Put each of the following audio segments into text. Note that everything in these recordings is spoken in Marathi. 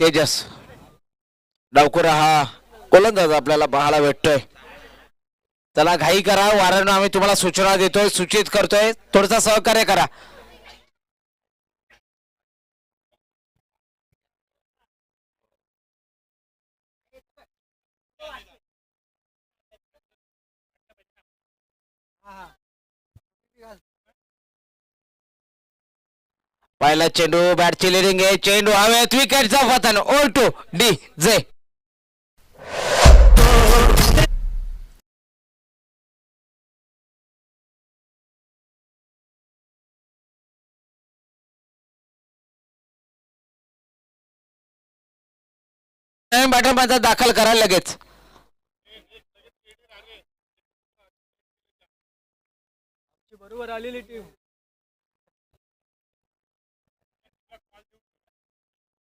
तेजस डावकुरा हा गोलंदाज आपल्याला पाहायला भेटतोय. त्याला घाई करा वारंवार आम्ही तुम्हाला सूचना देतोय सूचित करतोय. थोडसा सहकार्य करा. पहिला चेंडू बॅटची लिडिंग आहे. चेंडू हवेत विकेटचा पतन. ओ टू डी जे बॅटरमध्ये दाखल करा लगेच. बरोबर आलेली टीम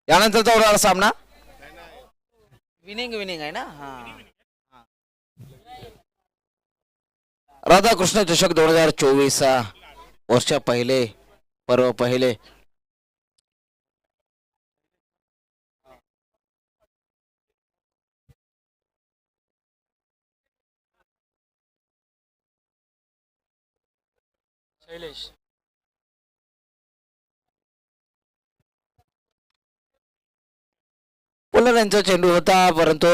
यानंतरचा उरलेला सामना. विनिंग विनिंग आहे ना? हा. राधाकृष्ण चषक दोन हजार चोवीस वर्ष पहिले पर्व पहिले. शैलेश. पुन्हा त्यांचा चेंडू होता परंतु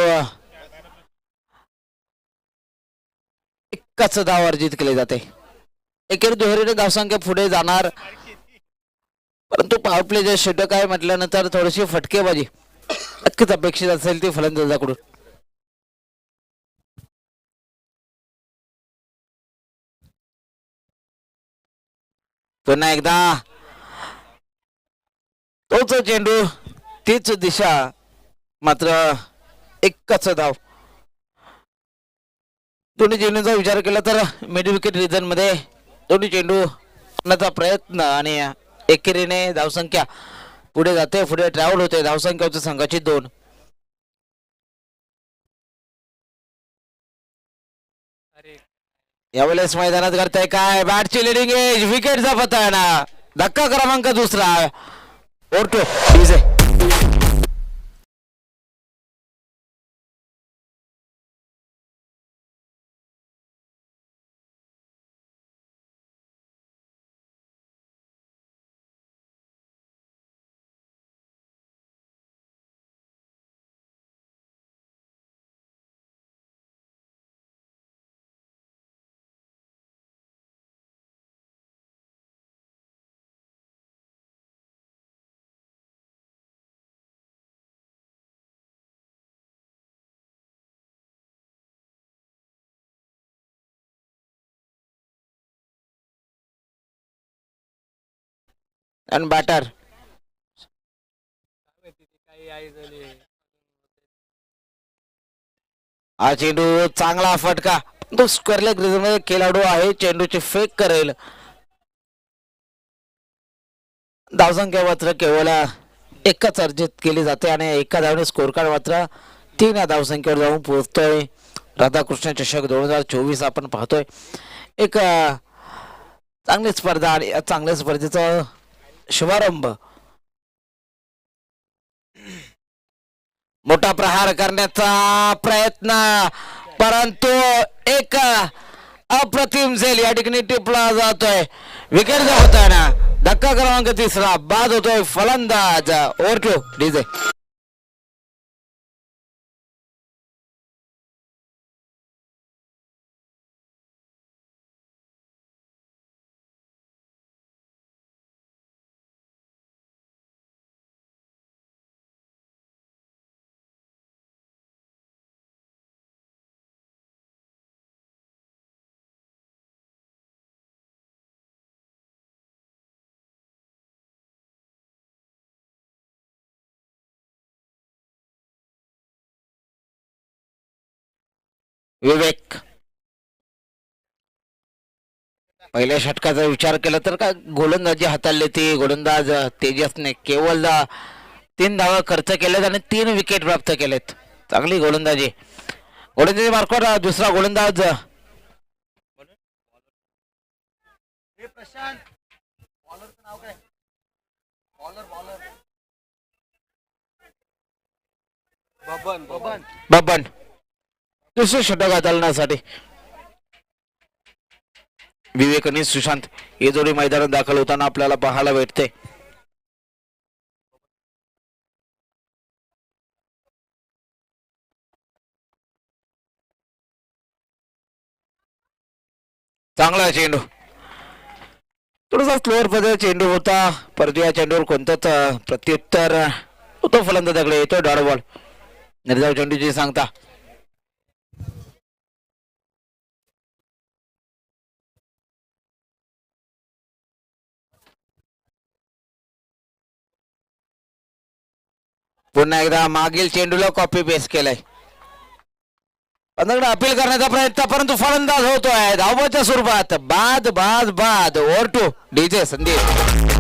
एकच धाव अर्जित केले जाते एकेरी दुहेरीने धावसंख्या पुढे जाणार परंतु पॉवर प्ले जे षटक आहे म्हटल्यानंतर थोडीशी फटकेबाजी नक्कीच अपेक्षित असेल ती फलंदाजाकडून पुन्हा एकदा तोच चेंडू तीच दिशा मात्र एकच धाव. दोन्ही चेंडूचा विचार केला तर मिड विकेट रिझनमध्ये दोन्ही चेंडू आणण्याचा प्रयत्न आणि एकेरीने धावसंख्या पुढे जाते पुढे ट्रॅव्हल होते. धावसंख्या होते संघाची दोन. यावेळेस मैदानात करताय काय? बॅटची लिडिंग एज विकेटचा पता ना धक्का क्रमांक दुसरा. ओटो आणि बॅटर. हा चेंडू चांगला फटका. तो स्क्वेअरले मध्ये खेळाडू आहे. चेंडूची फेक करेल. धावसंख्या मात्र केवळ एकच अर्जित केली जाते आणि एका धावने स्कोर कार्ड मात्र तीन या धावसंख्येवर जाऊन पोहोचतोय. राधाकृष्ण चषक दोन हजार चोवीस आपण पाहतोय. एक चांगली स्पर्धा आणि चांगल्या स्पर्धेचं शुभारंभ. मोठा प्रहार करण्याचा प्रयत्न परंतु एक अप्रतिम झेल या ठिकाणी टिपला जातोय. विकेट होताना धक्का क्रमांक तिसरा बाद होतोय फलंदाज. Over two DJ Vivek. पहिल्या षटकाचा विचार केला तर काय गोलंदाजी हाताळली ती गोलंदाज तेजसने केवळ तीन धावा खर्च केलेत आणि तीन विकेट प्राप्त केलेत चांगली गोलंदाजी. गोलंदाजी मार्फत दुसरा गोलंदाज. प्रशांत. बॉलरचं नाव काय? Bowler bowler Baban. Baban. Baban. दुसरे षटक हाताळण्यासाठी विवेक आणि सुशांत हे जोडी मैदानात दाखल होताना आपल्याला पाहायला भेटते चांगला चेंडू थोडासा स्लोअर पद्धत चेंडू होता परंतु या चेंडूवर कोणतंच प्रत्युत्तर होतो फलंदाजाकडे येतो डॉट बॉल निर्धाव चेंडूची सांगता पुन्हा एकदा मागील चेंडूला कॉपी पेस्ट केलाय. पंतप्रधान अपील करण्याचा प्रयत्न परंतु फलंदाज होतोय धावबाच्या स्वरूपात. बाद बाद बाद. Over two DJ Sandeep.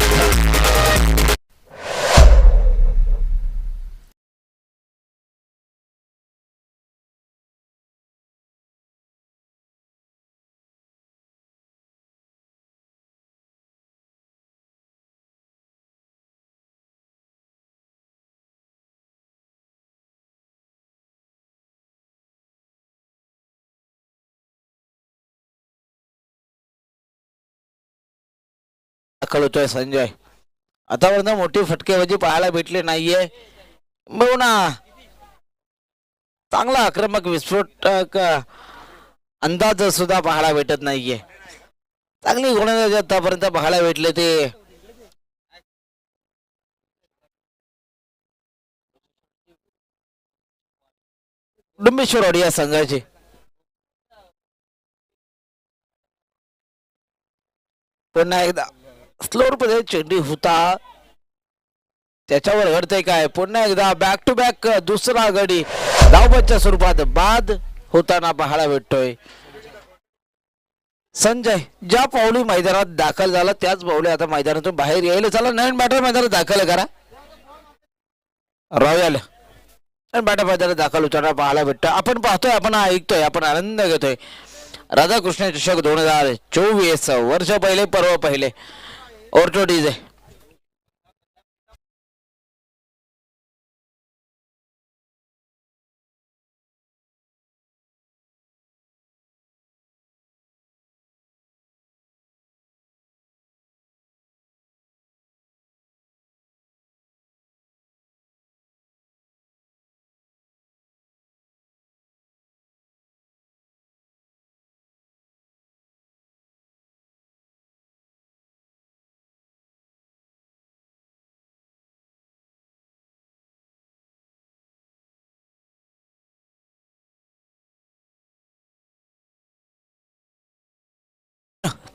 कळवतोय Sanjay. आतापर्यंत मोठी फटकेबाजी पाहायला भेटली नाहीये. बघू ना. चांगला आक्रमक विस्फोटक अंदाज सुद्धा पाहायला भेटत नाहीये. चांगली गोलंदाजी आतापर्यंत पाहायला भेटले ते. डुंबेश्वरवाडी या संघाचे. पुन्हा एकदा. स्लोरमध्ये चेंडू होता. त्याच्यावर घडतंय काय? पुन्हा एकदा बॅक टू बॅक दुसरा गडी. धावबच्या स्वरूपात बाद होताना पाहायला भेटतोय. संजय ज्या पावली मैदानात दाखल झाला त्याच पावली आता मैदानातून बाहेर यायला चला. नवीन बॅटर मैदानात दाखल करा. रॉयल बॅटर मैदानात दाखल होताना पाहायला भेटतोय. आपण पाहतोय आपण ऐकतोय आपण आनंद घेतोय. राधाकृष्ण चषक दोन हजार चोवीस वर्ष पहिले पर्व पहिले. और जो डीज। है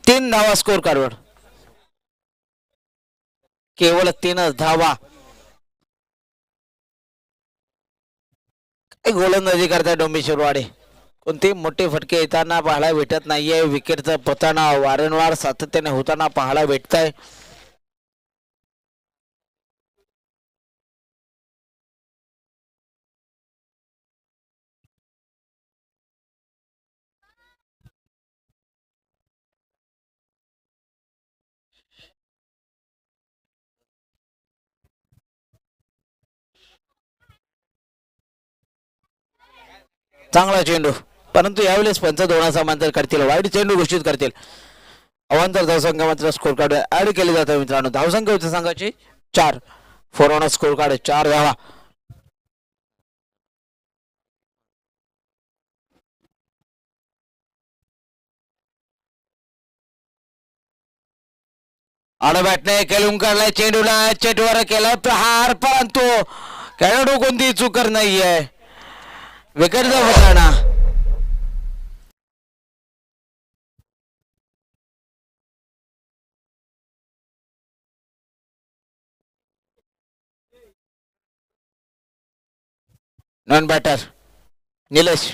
तीन धावा स्कोर कार्डवर केवळ तीनच धावा. गोलंदाजी करताय डोंबेश्वरवाडे कोणती मोठे फटके येताना पाहायला भेटत नाहीये. विकेटचा पताना वारंवार सातत्याने होताना पाहायला भेटताय. चांगला चेंडू. परंतु यावेळेस पंच दोनाचा समांतर करतील वाईट चेंडू घोषित करतील. अवांतर धावसंख्या मात्र स्कोर कार्ड ऍड केले जाते मित्रांनो. धावसंख्या होती संघाची चार. फोर ऑन स्कोर कार्ड चार धावा. अडबॅटने खेळून काढलाय चेंडूला. चेंडूवर केलाय प्रहार परंतु खेळाडू कोणती चुकर नाहीये. विकेटचा फटाणा नॉन बॅटर. निलेश.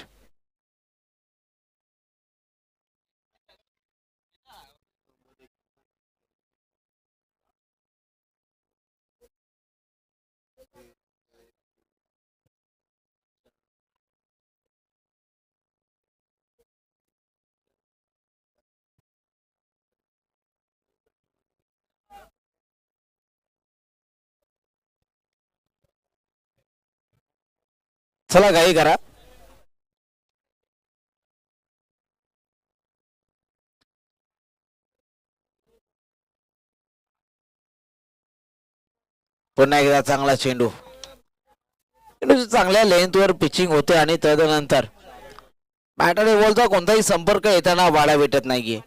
चला घाई करा. पुन्हा एकदा चांगला चेंडू. चेंडूची चांगल्या लेंथवर पिचिंग होते आणि तदनंतर बॅटरी बॉलचा कोणताही संपर्क येताना वाढा भेटत नाहीये.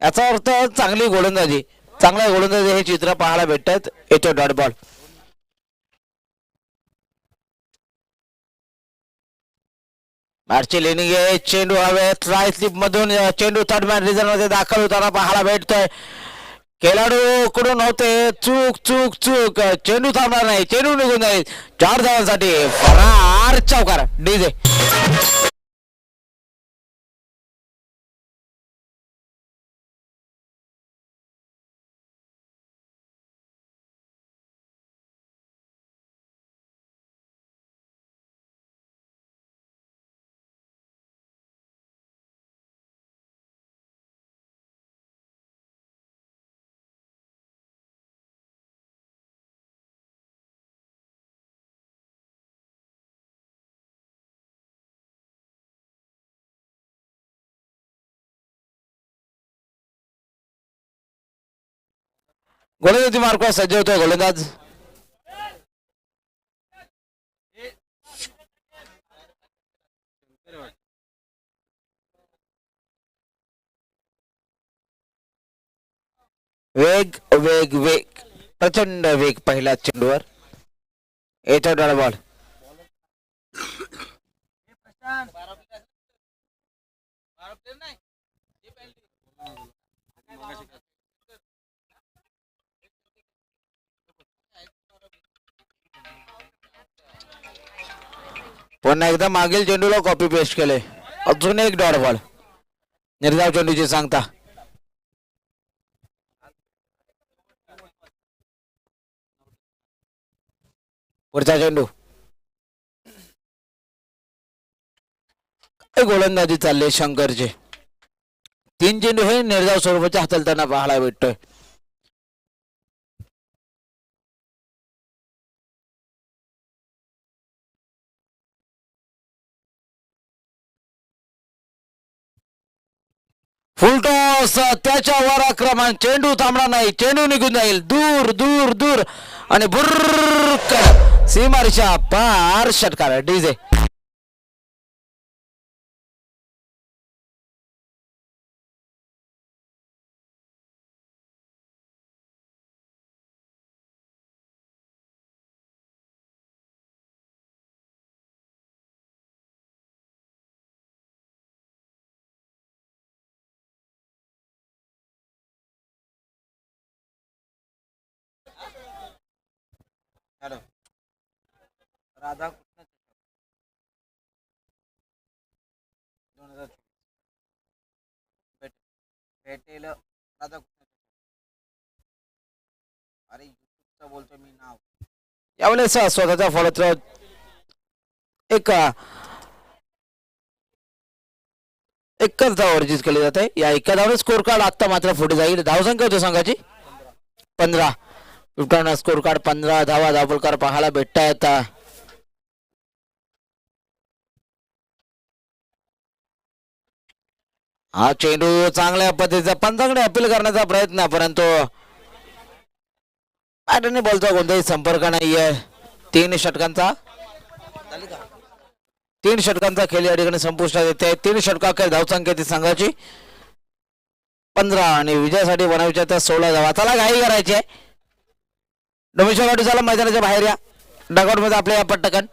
याचा अर्थ चांगली गोलंदाजी. चांगल्या गोलंदाजी हे चित्र पाहायला भेटतात. येतो डॉट बॉल. बाहेरची लेनिंग आहे चेंडू हवे ट्राय स्लिप मधून चेंडू थर्ड मॅन रिझनमध्ये दाखल होताना पाहायला भेटतोय. खेळाडू कडून होते? चूक चूक चूक. चेंडू थांबणार नाही. चेंडू निघून जाईल. चार धावांसाठी फरार चौकार. डीजे गोलंदाजी मार्कवर सज्ज होतोय गोलंदाज वेग वेग वेग प्रचंड वेग पहिल्या चेंडूवर येतो डॉट बॉल पुन्हा एकदा मागील चेंडूला कॉपी पेस्ट केले अजून एक डॉट बॉल निर्धाव चेंडूची सांगता. पुढचा चेंडू. काय गोलंदाजी चालले शंकरचे. तीन चेंडू हे निर्धाव स्वरूपाच्या हाताळताना पाहायला भेटतोय. फुलटॉस त्याच्या वराक्रमान चेंडू थांबणार नाही चेंडू निघून जाईल. दूर दूर दूर. आणि बुर्र सीमारीच्या पार षटकार. डीजे. राधा कृष्ण दोन हजार भेट भेटेल राधा कृष्ण अरे युट्यूबचं बोलतो मी नाव. यावेळेस स्वतःच्या फलत्र एक एकच धाव अर्जित केली जाते. या एका धावने स्कोर कार्ड आता मात्र पुढे जाईल. धावसंख्या होती संघाची? पंधरा. फिफ्टॉन स्कोर कार्ड पंधरा धावा दाभोलकर पाहायला भेटतायत हा चेंडू चांगल्या पद्धतीचा पंचाकडे अपील करण्याचा प्रयत्न परंतु बॅटने बॉलचा कोणताही संपर्क नाहीये तीन षटकांचा तीन षटकांचा खेळ या ठिकाणी संपुष्टात येते तीन षटकाखेर धावसंख्या ती संघाची पंधरा आणि विजयासाठी बनवायच्या त्या सोळा धावा त्याला घाई करायची आहे डोमेश्वर गाडी चला मैदानाच्या बाहेर या. डगआउटमध्ये आपल्या या पट्टकन.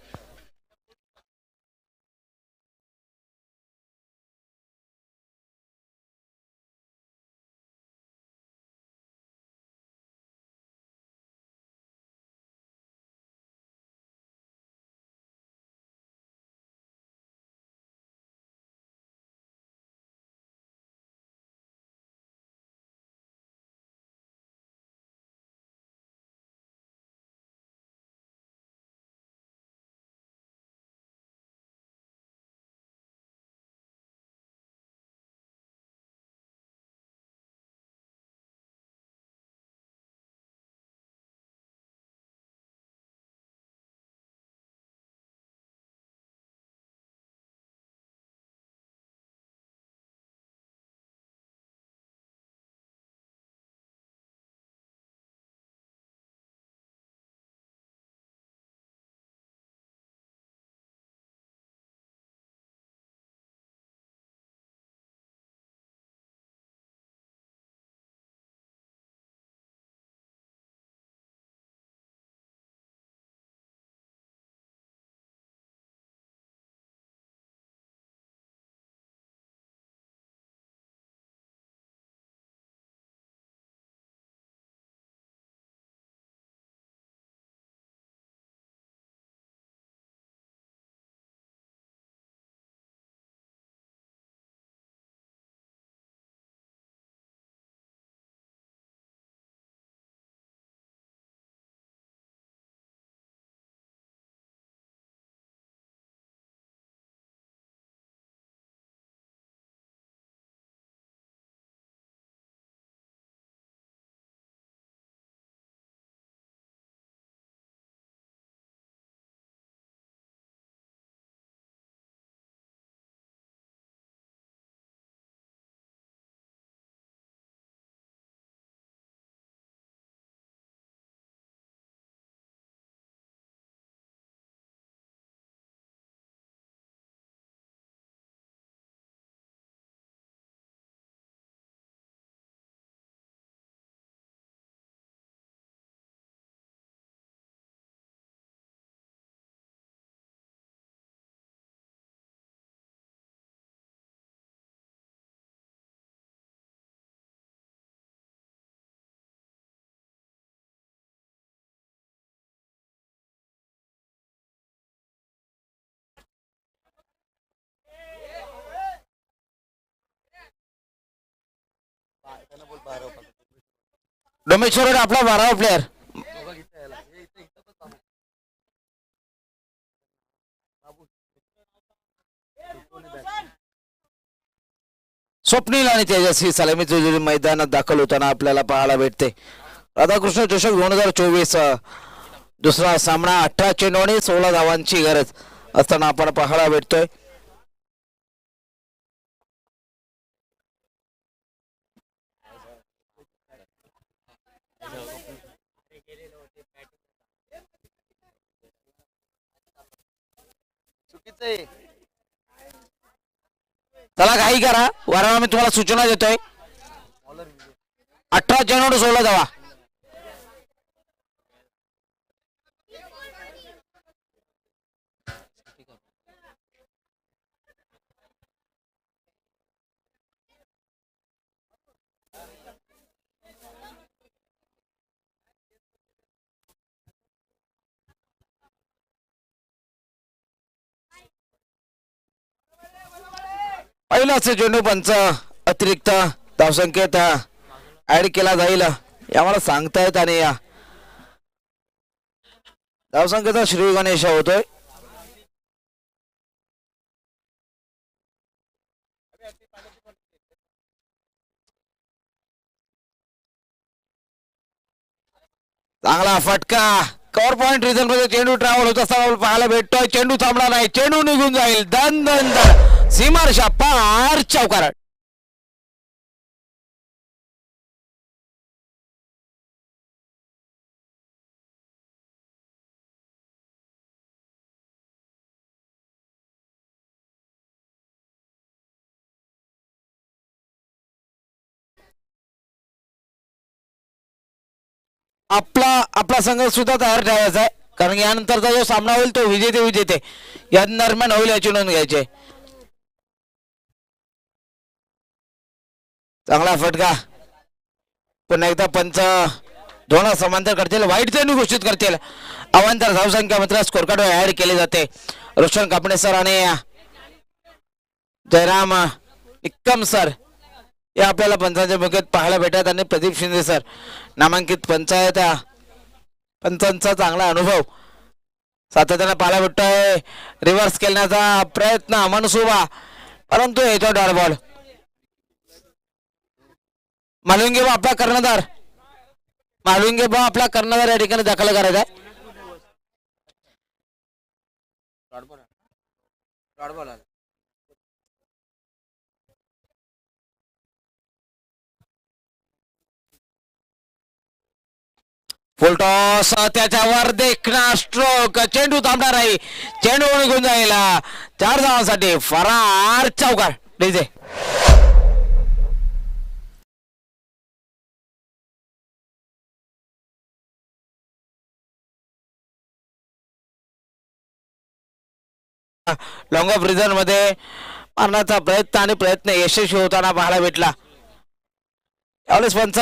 डोमेश्वर आपला बारावा प्लेअर स्वप्नील आणि तेजस्वी सलामी चौधरी मैदानात दाखल होताना आपल्याला पाहायला भेटते. राधाकृष्ण चषक दोन हजार चोवीस दुसरा सामना अठरा चेंडू आणि सोळा धावांची गरज असताना आपण पाहायला भेटतोय. चला काही करा वारंवार मी तुम्हाला सूचना देतोय. अठरा चेंडू सोडला जावा. पहिलाच चेंडू पंच अतिरिक्त धावसंख्येत ऍड केला जाईल. हे आम्हाला सांगतायत आणि या धावसंख्येचा श्री गणेश होतोय. चांगला फटका. कव्हर पॉइंट रिझनमध्ये चेंडू ट्रॅव्हल होत असताना पाहायला भेटतोय. चेंडू थांबला नाही. चेंडू निघून जाईल. दन दन दन सीमारशा पार चौकार. आपला आपला संघ सुद्धा तयार ठेवायचा आहे. कारण यानंतरचा जो सामना होईल तो विजेते विजेते या दरम्यान होईल याची नोंद घ्यायची चांगला फटका. पुन्हा एकदा पंच. दोन समांतर करतील. वाईट त्यांनी घोषित करतील. अवांतर धावसंख्या मात्र स्कोर कार्ड ऍड केले जाते. रोशन कापणे सर आणि जयराम निक्कम सर हे आपल्याला पंचांच्या भूमिकेत पाहायला भेटत आणि प्रदीप शिंदे सर नामांकित पंचायत पंचांचा चांगला अनुभव. सातत्यानं पाहायला भेटतोय. रिव्हर्स खेळण्याचा प्रयत्न. मनसुबा. परंतु येतो डॉट बॉल मालुंगे बा आपला कर्णधार. मालुंगे बा आपला कर्णधार या ठिकाणी दाखल करायचा. आहे फुलटॉस त्याच्यावर देखणार स्ट्रोक चेंडू थांबणार आहे. चेंडू निघून जाईल चार धावांसाठी फरार चौकार. डीजे. लॉंग ऑफ रिझनमध्ये मारण्याचा प्रयत्न आणि प्रयत्न यशस्वी होताना पाहायला भेटला. यावेळेस पंच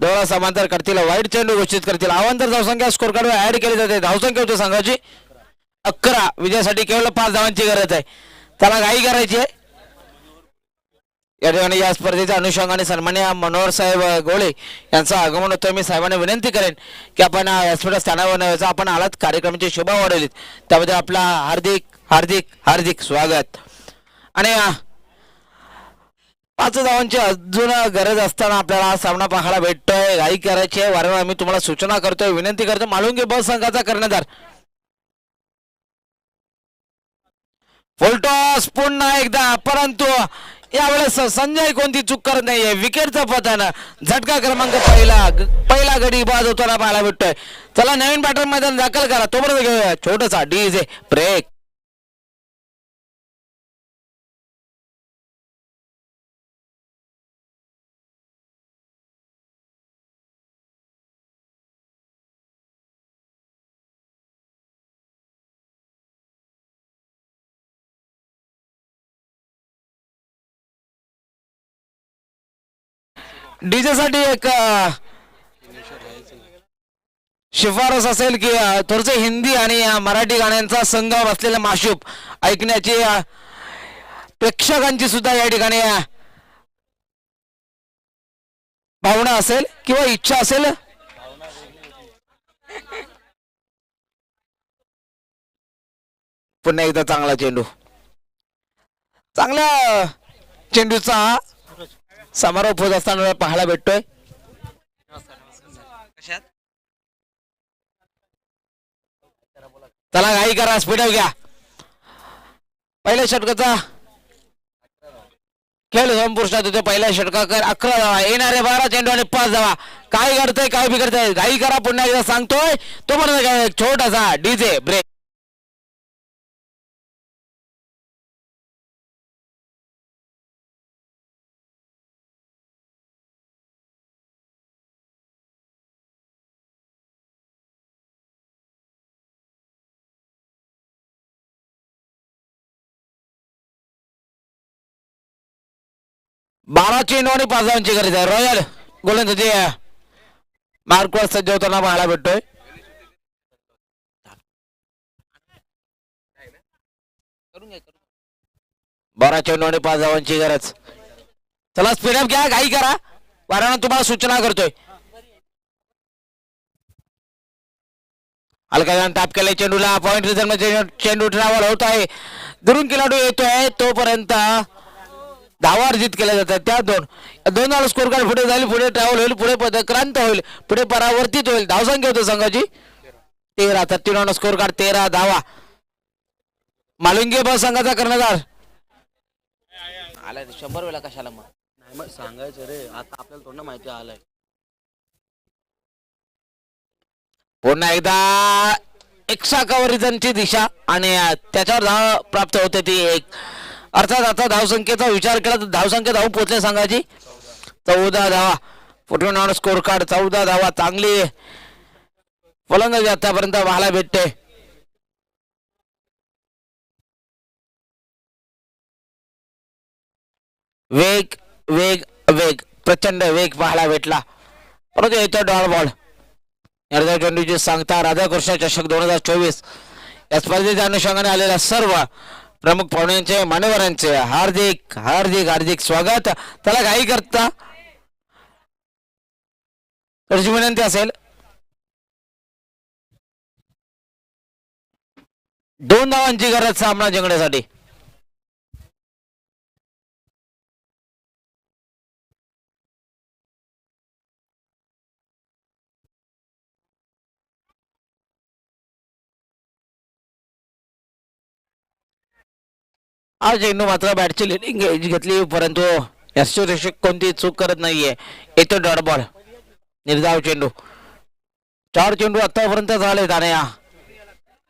दोळा समांतर करतील. वाईट चेंडू घोषित करतील. अवांतर धावसंख्या स्कोर कार्ड ऍड केली जाते. धावसंख्या होती संघाची. अकरा. विजयासाठी केवळ पाच धावांची गरज आहे. त्याला घाई करायची आहे. या ठिकाणी या स्पर्धेच्या अनुषंगाने सन्मान्य मनोहर साहेब गोळे यांचं आगमन होतं. मी साहेबांना विनंती करेन की आपण व्यासपीठ स्थानावर न्यायचं आपण आलात. कार्यक्रमाची शोभा वाढवलीत. त्याबद्दल आपला हार्दिक हार्दिक हार्दिक स्वागत. आणि पाच धावांची अजून गरज असताना आपल्याला हा सामना पाहायला भेटतोय. घाई करायची आहे. वारंवार मी तुम्हाला सूचना करतोय विनंती करतो मालुंगे बस संघाचा कर्णधार. फुलटॉस पुन्हा एकदा परंतु यावेळेस संजय कोणती चूक करत नाहीये. विकेटचं पतन. झटका क्रमांक पहिला पहिला गडी बाद होताना पाहायला भेटतोय. चला नवीन बॅटर मैदान दाखल करा. तोपर्यंत घेऊया छोटसा डीजे ब्रेक. डीजे साठी एक शिफारस असेल की थोडस हिंदी आणि मराठी गाण्यांचा संगम असलेला माशूप ऐकण्याची प्रेक्षकांची सुद्धा या ठिकाणी भावना असेल किंवा इच्छा असेल? पुन्हा एकदा चांगला चेंडू. चांगला चेंडूचा समारोप होत असताना पाहायला भेटतोय. चला घाई करा स्पीड घ्या. पहिल्या षटकाचा खेळ संपुष्टात होते. पहिल्या षटकाकर अकरा धावा. येणारे बारा चेंडू आणि पाच धावा. काय घडतंय काय बिघडतंय? घाई करा पुन्हा एकदा सांगतोय. तो एक छोटासा डीजे ब्रेक बारा चेंडू आणि पाच धावांची गरज आहे. रॉयल गोलंदाजी मार्कवर सज्ज होताना पाहायला भेटतोय. बारा चेंडू आणि पाच धावांची गरज. चला स्पीडअप घ्या घाई करा. वाऱ्यानं तुम्हाला सूचना करतोय. हलका जाऊन टाप केलाय चेंडूला. पॉईंट रिझर्व चेंडू ट्रॅव्हल होत आहे. दुरून खेळाडू येतोय. तोपर्यंत धावा अर्जित केल्या जातात त्या दोन दोन धाव स्कोर कार्ड पुढे जाईल पुढे ट्रॅव्हल होईल पुढे पदक्रांत होईल पुढे परावर्तित होईल. धावसंख्या होते संघाची? तेरा. थर्टी स्कोर कार्ड तेरा धावा मालुंगे बस संघाचा कर्णधार. आलाय शंभर वेळा कशाला मग? नाही मग सांगायचं रे. आता आपल्याला थोडं माहिती आलंय. पुन्हा एकदा एक्साकावरीजनची दिशा आणि त्याच्यावर धाव प्राप्त होते ती एक. अर्थात आता धावसंख्येचा विचार केला तर धावसंख्या धाव पोचल्या संघाची चौदा धावा. फुटून स्कोर कार्ड चौदा धावा. चांगली. फलंदाजी आतापर्यंत पाहायला भेटते. वेग वेग वेग. प्रचंड वेग पाहायला भेटला. परंतु येतो डॉल बॉल. निर्धाव चेंडूची सांगता राधाकृष्ण चषक दोन हजार चोवीस. या स्पर्धेच्या अनुषंगाने आलेल्या सर्व प्रमुख पाहुण्यांचे मान्यवरांचे हार्दिक हार्दिक हार्दिक स्वागत. त्याला काही करता. तुझी विनंती असेल. दोन धावांची गरज सामना जिंकण्यासाठी. आज चेंडू मात्र बॅटची लिडिंग एज घेतली परंतु यशोरेषक कोणती चूक करत नाहीये. येतो डॉट बॉल निर्धाव चेंडू. चार चेंडू आतापर्यंत झाले आणि या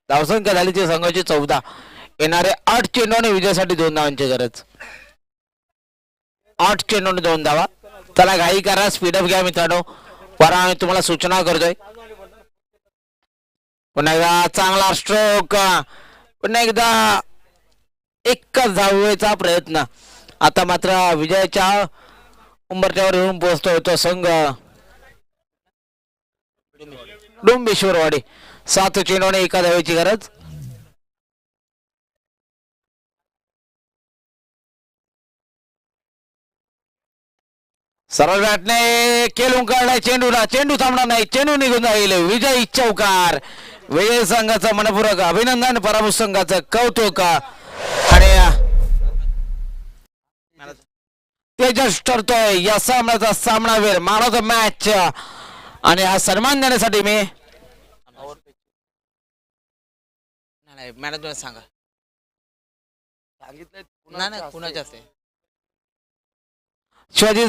धावसंख्या झाली ती संघाची चौदा. येणारे आठ चेंडू आणि विजयासाठी दोन धावांची गरज. आठ चेंडू आणि दोन धावा. त्याला घाई करा स्पीडअप घ्या मित्रांनो. बरं आम्ही तुम्हाला सूचना करतोय. पुन्हा एकदा चांगला स्ट्रोक पुन्हा एकदा एकच धावेचा प्रयत्न. आता मात्र विजयाच्या उंबरच्यावर येऊन पोहोचतोय तो संघ. डुंबेश्वरवाडी. सात चेंडूने एका धावेची गरज. सरळ बॅटने केलून काढलाय चेंडूला. चेंडू थांबणार नाही. चेंडू निघून जाईल. विजय चौकार. विजय संघाचं मनपूरक अभिनंदन. पराभूत संघाचं कौतुक. आणि तेजस ठरतोय या सामन्याचा सामनावीर मॅन ऑफ द मॅच आणि हा सन्मान देण्यासाठी मी नाही मॅनेजमेंट सांगा. सांगितलंय नाही कुणाच्या शिवाजी